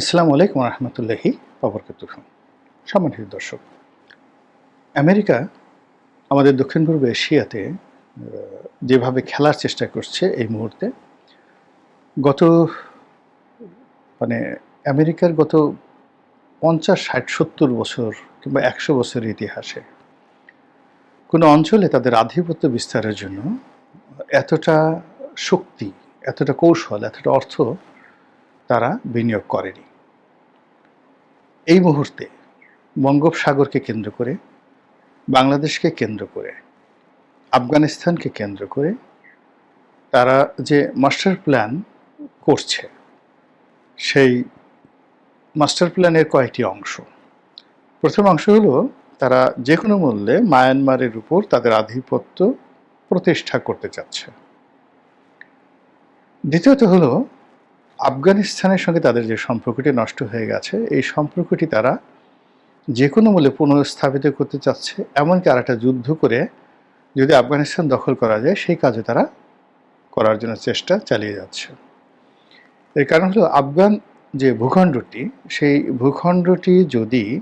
আসসালামু আলাইকুম রহমতুল্লাহি অবরকাত সম্মানিত দর্শক, আমেরিকা আমাদের দক্ষিণ পূর্ব এশিয়াতে যেভাবে খেলার চেষ্টা করছে এই মুহূর্তে, গত মানে আমেরিকার গত পঞ্চাশ, ষাট, সত্তর বছর কিংবা একশো বছরের ইতিহাসে, কোনো অঞ্চলে তাদের আধিপত্য বিস্তারের জন্য এতটা শক্তি, এতটা কৌশল, এতটা অর্থ তারা বিনিয়োগ করেনি। এই মুহূর্তে বঙ্গোপসাগরকে কেন্দ্র করে, বাংলাদেশকে কেন্দ্র করে, আফগানিস্তানকে কেন্দ্র করে তারা যে মাস্টার প্ল্যান করছে, সেই মাস্টার প্ল্যানের কয়েকটি অংশ। প্রথম অংশ হলো তারা যে কোনো মূল্যে মায়ানমারের উপর তাদের আধিপত্য প্রতিষ্ঠা করতে চাচ্ছে। দ্বিতীয়ত হলো আফগানিস্তানের সঙ্গে তাদের যে সম্পর্কটি নষ্ট হয়ে গেছে, এই সম্পর্কটি তারা যে কোনো মূল্যে পুনঃস্থাপিত করতে চাচ্ছে, এমনকি আর একটা যুদ্ধ করে যদি আফগানিস্তান দখল করা যায়, সেই কাজে তারা করার জন্য চেষ্টা চালিয়ে যাচ্ছে। এর কারণ হলো আফগান যে ভূখণ্ডটি, সেই ভূখণ্ডটি যদি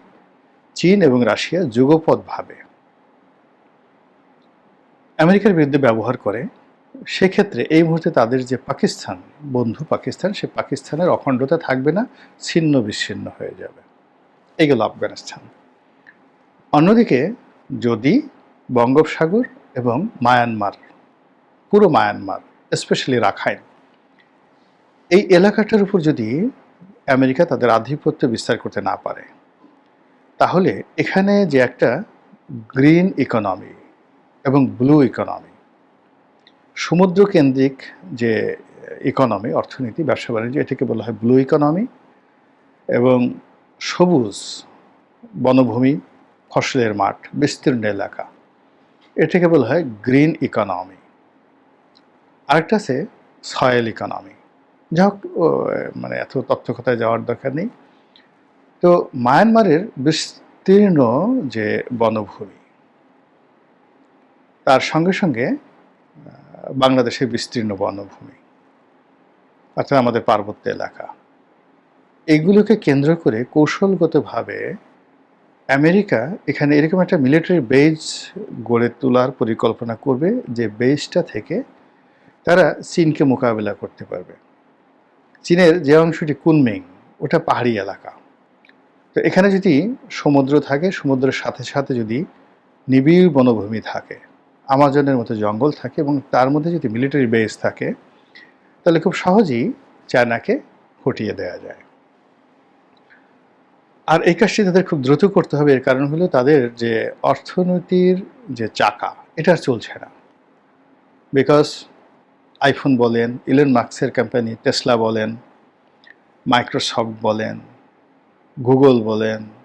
চীন এবং রাশিয়া যুগপৎ ভাবে আমেরিকার বিরুদ্ধে ব্যবহার করে সেক্ষেত্রে এই মুহূর্তে তাদের যে পাকিস্তান, বন্ধু পাকিস্তান, সে পাকিস্তানের অখণ্ডতা থাকবে না, ছিন্ন বিচ্ছিন্ন হয়ে যাবে। এই গেল আফগানিস্তান। অন্যদিকে যদি বঙ্গোপসাগর এবং মায়ানমার, পুরো মায়ানমার স্পেশালি রাখাইন, এই এলাকাটার উপর যদি আমেরিকা তাদের আধিপত্য বিস্তার করতে না পারে, তাহলে এখানে যে একটা গ্রিন ইকোনমি এবং ব্লু ইকোনমি সমুদ্র কেন্দ্রিক যে ইকোনমি অর্থনীতি, ব্যবসা বাণিজ্য, এটাকে বলা হয় ব্লু ইকোনমি এবং সবুজ বনভূমি, ফসলের মাঠ, বিস্তীর্ণ এলাকা। এটাকে বলা হয় গ্রিন ইকোনমি আরেকটা আছে সয়েল ইকোনমি যা হোক মানে এত তথ্য কথায় যাওয়ার দরকার নেই। তো মায়ানমারের বিস্তীর্ণ যে বনভূমি, তার সঙ্গে সঙ্গে বাংলাদেশের বিস্তীর্ণ বনভূমি, অর্থাৎ আমাদের পার্বত্য এলাকা। এগুলোকে কেন্দ্র করে কৌশলগতভাবে আমেরিকা এখানে এরকম একটা মিলিটারি বেজ গড়ে তোলার পরিকল্পনা করবে, যে বেজটা থেকে তারা চীনকে মোকাবিলা করতে পারবে। চীনের যে অংশটি কুনমিং, ওটা পাহাড়ি এলাকা। তো এখানে যদি সমুদ্র থাকে, সমুদ্রের সাথে সাথে যদি নিবিড় বনভূমি থাকে আমাজনের মতো জঙ্গল থাকে এবং তার মধ্যে যদি মিলিটারি বেস থাকে, তাহলে খুব সহজেই চায়নাকে হটিয়ে দেওয়া যায়। আর এই কাজটি তাদের খুব দ্রুত করতে হবে, এর কারণ হলো তাদের যে অর্থনীতির যে চাকা, এটা চলছে না। বিকজ আইফোন বলেন ইলেন মার্কসের কোম্পানি টেসলা বলেন মাইক্রোসফট বলেন গুগল বলেন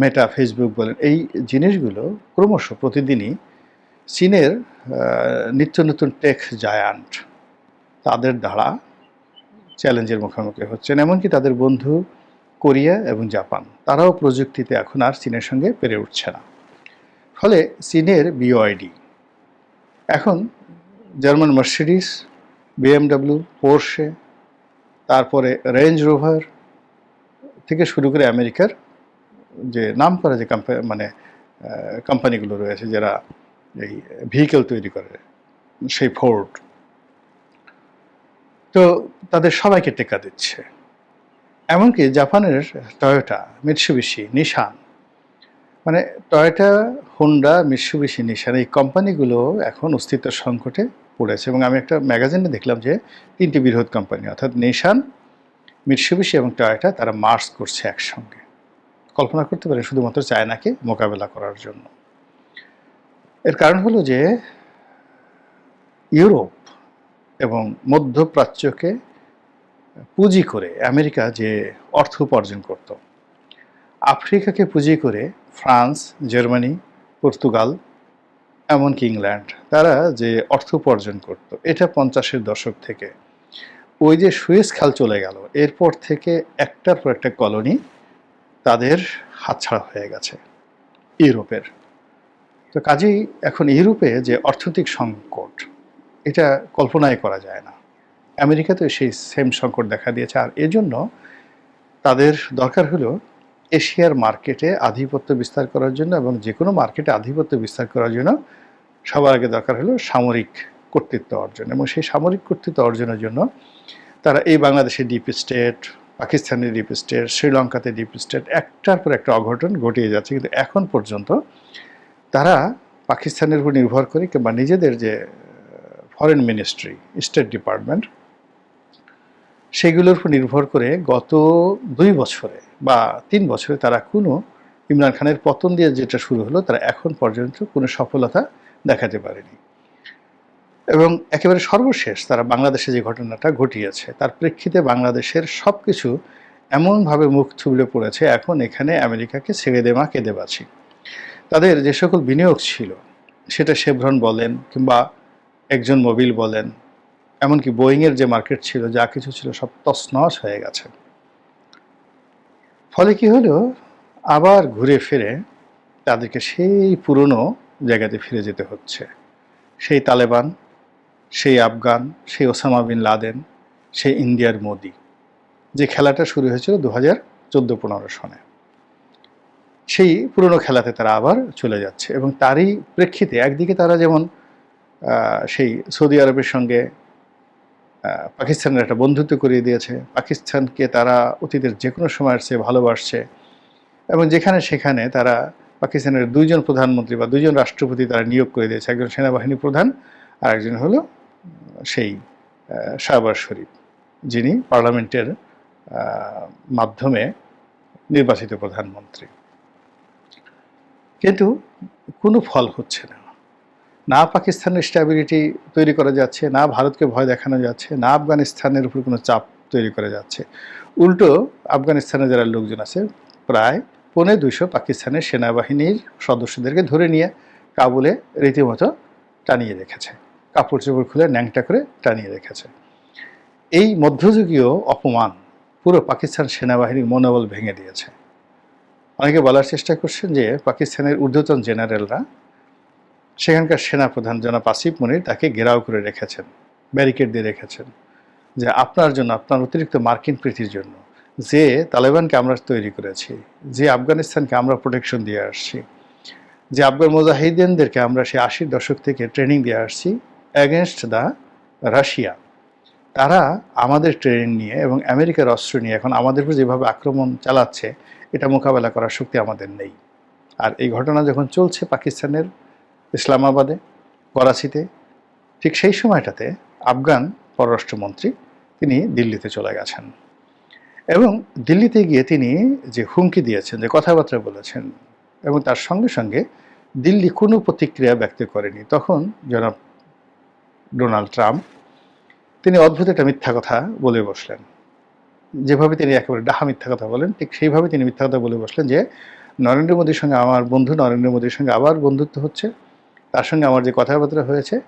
মেটা ফেসবুক বলেন, এই জিনিসগুলো ক্রমশ প্রতিদিনই চীনের নিত্য নতুন টেক জায়ান্ট তাদের দ্বারা চ্যালেঞ্জের মুখোমুখি হচ্ছেন। এমনকি তাদের বন্ধু কোরিয়া এবং জাপান, তারাও প্রযুক্তিতে এখন আর চীনের সঙ্গে পেরে উঠছে না। ফলে চীনের বিওআইডি এখন জার্মান মার্সিডিস বিএমডাব্লিউ পোর্শে তারপরে রেঞ্জ রোভার থেকে শুরু করে আমেরিকার যে নাম করা যে কোম্পানি মানে কোম্পানিগুলো রয়েছে যারা এই ভেহিকেল তৈরি করে, সেই ফোর্ড তো তাদের সবাইকে টেকা দিচ্ছে। এমনকি জাপানের টয়োটা মিৎসুবিশি নিশান মানে টয়োটা হোন্ডা মিৎসুবিশি নিশান এই কোম্পানিগুলো এখন অস্তিত্ব সংকটে পড়েছে এবং আমি একটা ম্যাগাজিনে দেখলাম যে তিনটি বৃহৎ কোম্পানি অর্থাৎ নিশান মিৎসুবিশি এবং টয়োটা তারা মার্চ করছে একসঙ্গে। কল্পনা করতে পারে শুধুমাত্র চায়নাকে মোকাবেলা করার জন্য। এর কারণ হলো যে, ইউরোপ এবং মধ্যপ্রাচ্যকে পুঁজি করে আমেরিকা যে অর্থ উপার্জন করত, আফ্রিকাকে পুঁজি করে ফ্রান্স, জার্মানি, পর্তুগাল, এমনকি ইংল্যান্ড, তারা যে অর্থ উপার্জন করত, এটা পঞ্চাশের দশক থেকে। ওই যে সুয়েজ খাল চলে গেল, এরপর থেকে একটার পর একটা কলোনি তাদের হাতছাড়া হয়ে গেছে ইউরোপের। তো কাজেই এখন ইউরোপে যে অর্থনৈতিক সংকট, এটা কল্পনাই করা যায় না। আমেরিকাতেও সেই সেম সংকট দেখা দিয়েছে আর এজন্য তাদের দরকার হলো এশিয়ার মার্কেটে আধিপত্য বিস্তার করার জন্য এবং যে কোনো মার্কেটে আধিপত্য বিস্তার করার জন্য সবার আগে দরকার হলো সামরিক কর্তৃত্ব অর্জন। এবং সেই সামরিক কর্তৃত্ব অর্জনের জন্য তারা এই বাংলাদেশে ডিপ স্টেট পাকিস্তানের ডিপ স্টেট, শ্রীলঙ্কাতে ডিপ স্টেট, একটার পর একটা অঘটন ঘটিয়ে যাচ্ছে। কিন্তু এখন পর্যন্ত তারা পাকিস্তানের উপর নির্ভর করে কিংবা নিজেদের যে ফরেন মিনিস্ট্রি স্টেট ডিপার্টমেন্ট সেগুলোর উপর নির্ভর করে গত দুই বছরে বা তিন বছরে তারা কোনো ইমরান খানের পতন দিয়ে যেটা শুরু হলো, তারা এখন পর্যন্ত কোনো সফলতা দেখাতে পারেনি। এবং একেবারে সর্বশেষ তারা বাংলাদেশে যে ঘটনাটা ঘটিয়েছে, তার প্রেক্ষিতে বাংলাদেশের সব কিছু এমনভাবে মুখ থুবড়ে পড়েছে, এখন এখানে আমেরিকাকে ছেড়ে দেমা কেঁদে বাঁচি। তাদের যে সকল বিনিয়োগ ছিল, সেটা শেভরন বলেন কিংবা একজন মোবিল বলেন, এমনকি বোয়িংয়ের যে মার্কেট ছিল, যা কিছু ছিল, সব তছনছ হয়ে গেছে। ফলে কি হলো? আবার ঘুরে ফিরে তাদেরকে সেই পুরনো জায়গাতে ফিরে যেতে হচ্ছে। সেই তালেবান সেই আফগান, সেই ওসামা বিন লাদেন, সেই ইন্ডিয়ার মোদি, যে খেলাটা শুরু হয়েছিল দু হাজার চোদ্দ পনেরো সনে। সেই পুরনো খেলাতে তারা আবার চলে যাচ্ছে এবং তারই প্রেক্ষিতে একদিকে তারা যেমন সেই সৌদি আরবের সঙ্গে পাকিস্তানের একটা বন্ধুত্ব করিয়ে দিয়েছে, পাকিস্তানকে তারা অতীতের যে কোনো সময়ের চেয়ে ভালোবাসছে এবং যেখানে সেখানে তারা পাকিস্তানের দুইজন প্রধানমন্ত্রী বা দুইজন রাষ্ট্রপতি তারা নিয়োগ করে দিয়েছে, একজন সেনাবাহিনী প্রধান আর একজন হলো সেই শাহবাজ শরীফ, যিনি পার্লামেন্টের মাধ্যমে নির্বাচিত প্রধানমন্ত্রী। কিন্তু কোনো ফল হচ্ছে না। না পাকিস্তানের স্ট্যাবিলিটি তৈরি করা যাচ্ছে, না ভারতকে ভয় দেখানো যাচ্ছে, না আফগানিস্তানের উপর কোনো চাপ তৈরি করা যাচ্ছে। উল্টো আফগানিস্তানে যারা লোকজন আছে, প্রায় পৌনে দুইশো পাকিস্তানের সেনাবাহিনীর সদস্যদেরকে ধরে নিয়ে কাবুলে রীতিমতো টানিয়ে রেখেছে। কাপড় চোপড় খুলে ন্যাংটা করে টানিয়ে রেখেছে। এই মধ্যযুগীয় অপমান পুরো পাকিস্তান সেনাবাহিনীর মনোবল ভেঙে দিয়েছে। অনেকে বলার চেষ্টা করছেন যে পাকিস্তানের ঊর্ধ্বতন জেনারেলরা সেখানকার সেনাপ্রধান জনাব আসিফ মনির তাকে ঘেরাও করে রেখেছেন, ব্যারিকেড দিয়ে রেখেছেন, যে আপনার জন্য, আপনার অতিরিক্ত মার্কিন প্রীতির জন্য, যে তালেবানকে আমরা তৈরি করেছি, যে আফগানিস্তানকে আমরা প্রোটেকশন দিয়ে আসছি, যে আফগান মুজাহিদিনদেরকে আমরা সেই আশির দশক থেকে ট্রেনিং দিয়ে আসছি অ্যাগেনস্ট দ্য রাশিয়া তারা আমাদের ট্রেন নিয়ে এবং আমেরিকার অস্ত্র নিয়ে এখন আমাদের উপর যেভাবে আক্রমণ চালাচ্ছে, এটা মোকাবেলা করার শক্তি আমাদের নেই। আর এই ঘটনা যখন চলছে পাকিস্তানের ইসলামাবাদে, করাচিতে, ঠিক সেই সময়টাতে আফগান পররাষ্ট্রমন্ত্রী তিনি দিল্লিতে চলে গেছেন। এবং দিল্লিতে গিয়ে তিনি যে হুমকি দিয়েছেন, যে কথাবার্তা বলেছেন এবং তার সঙ্গে সঙ্গে দিল্লি কোনো প্রতিক্রিয়া ব্যক্ত করেনি, তখন জনাব ডোনাল্ড ট্রাম্প, তিনি অদ্ভুত একটা মিথ্যা কথা বলে বসলেন। যেভাবে তিনি একেবারে ডাহা মিথ্যা কথা বলেন, ঠিক সেইভাবে তিনি মিথ্যা কথা বলে বসলেন যে, নরেন্দ্র মোদীর সঙ্গে আমার বন্ধু, নরেন্দ্র মোদীর সঙ্গে আবার বন্ধুত্ব হচ্ছে, তার সঙ্গে আমার যে কথাবার্তা হয়েছে,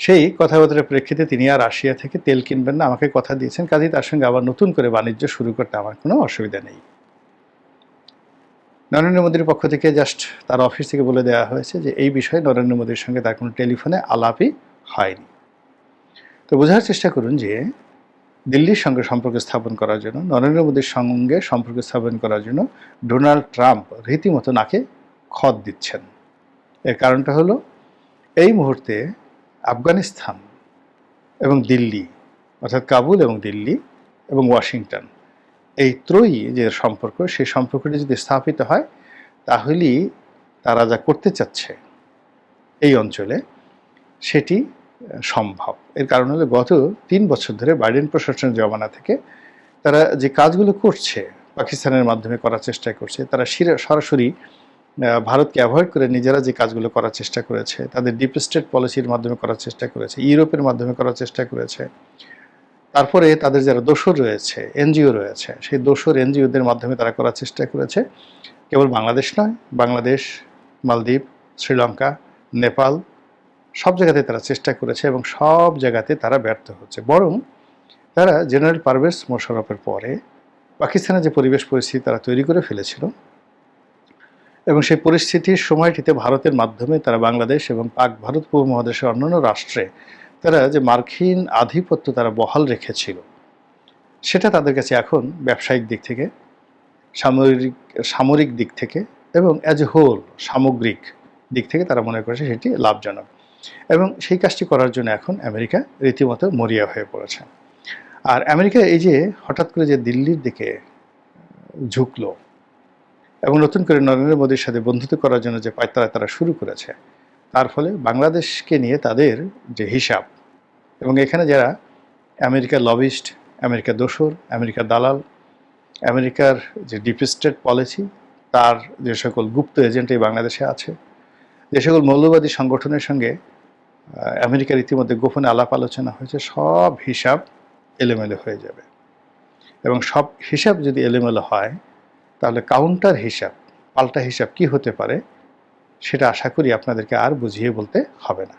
সেই কথাবার্তার প্রেক্ষিতে তিনি আর রাশিয়া থেকে তেল কিনবেন না, আমাকে কথা দিয়েছেন, কাজেই তার সঙ্গে আবার নতুন করে বাণিজ্য শুরু করতে আমার কোনো অসুবিধা নেই। নরেন্দ্র মোদীর পক্ষ থেকে জাস্ট তার অফিস থেকে বলে দেওয়া হয়েছে যে, এই বিষয়ে নরেন্দ্র মোদীর সঙ্গে তার কোনো টেলিফোনে আলাপই হয়নি। তো বোঝার চেষ্টা করুন যে, দিল্লির সঙ্গে সম্পর্ক স্থাপন করার জন্য, নরেন্দ্র মোদীর সঙ্গে সম্পর্ক স্থাপন করার জন্য ডোনাল্ড ট্রাম্প রীতিমতো নাকে খত দিচ্ছেন। এর কারণটা হলো, এই মুহূর্তে আফগানিস্তান এবং দিল্লি, অর্থাৎ কাবুল এবং দিল্লি এবং ওয়াশিংটন এই ত্রয়ী যে সম্পর্ক, সেই সম্পর্কটি যদি স্থাপিত হয়, তাহলেই তারা যা করতে চাচ্ছে এই অঞ্চলে, সেটি সম্ভব। এর কারণ হলো গত তিন বছর ধরে বাইডেন প্রশাসনের জমানা থেকে তারা যে কাজগুলো করছে, পাকিস্তানের মাধ্যমে করার চেষ্টা করছে, তারা সরাসরি ভারতকে অ্যাভয়েড করে নিজেরা যে কাজগুলো করার চেষ্টা করেছে, তাদের ডিপ স্টেট পলিসির মাধ্যমে করার চেষ্টা করেছে, ইউরোপের মাধ্যমে করার চেষ্টা করেছে তারপরে তাদের যারা দোসর রয়েছে, এনজিও রয়েছে, সেই দোসর এনজিওদের মাধ্যমে তারা করার চেষ্টা করেছে। কেবল বাংলাদেশ নয়, বাংলাদেশ, মালদ্বীপ, শ্রীলঙ্কা, নেপাল, সব জায়গাতে তারা চেষ্টা করেছে এবং সব জায়গাতে তারা ব্যর্থ হচ্ছে। বরং তারা জেনারেল পারভেজ মোশারফের পরে পাকিস্তানের যে পরিবেশ পরিস্থিতি তারা তৈরি করে ফেলেছিল এবং সেই পরিস্থিতির সময়টিতে ভারতের মাধ্যমে তারা বাংলাদেশ এবং পাক ভারত উপমহাদেশের অন্যান্য রাষ্ট্রে তারা যে মার্কিন আধিপত্য তারা বহাল রেখেছিল, সেটা তাদের কাছে এখন ব্যবসায়িক দিক থেকে, সামরিক সামরিক দিক থেকে এবং অ্যাজ এ হোল সামগ্রিক দিক থেকে তারা মনে করেছে সেটি লাভজনক। এবং সেই কাজটি করার জন্য এখন আমেরিকা রীতিমতো মরিয়া হয়ে পড়েছে। আর আমেরিকা এই যে হঠাৎ করে যে দিল্লির দিকে ঝুঁকলো এবং নতুন করে নরেন্দ্র মোদীর সাথে বন্ধুত্ব করার জন্য যে পায়তারা তারা শুরু করেছে, তার ফলে বাংলাদেশকে নিয়ে তাদের যে হিসাব এবং এখানে যারা আমেরিকার লবিস্ট আমেরিকার দোসর আমেরিকার দালাল, আমেরিকার যে ডিপ পলিসি তার যে সকল গুপ্ত এজেন্ট এই বাংলাদেশে আছে, যে সকল মৌলবাদী সংগঠনের সঙ্গে আমেরিকার ইতিমধ্যে গোপনে আলাপ আলোচনা হয়েছে, সব হিসাব এলোমেলো হয়ে যাবে। এবং সব হিসাব যদি এলোমেলো হয়, তাহলে কাউন্টার হিসাব, পাল্টা হিসাব কি হতে পারে, সেটা আশা করি আপনাদেরকে আর বুঝিয়ে বলতে হবে না।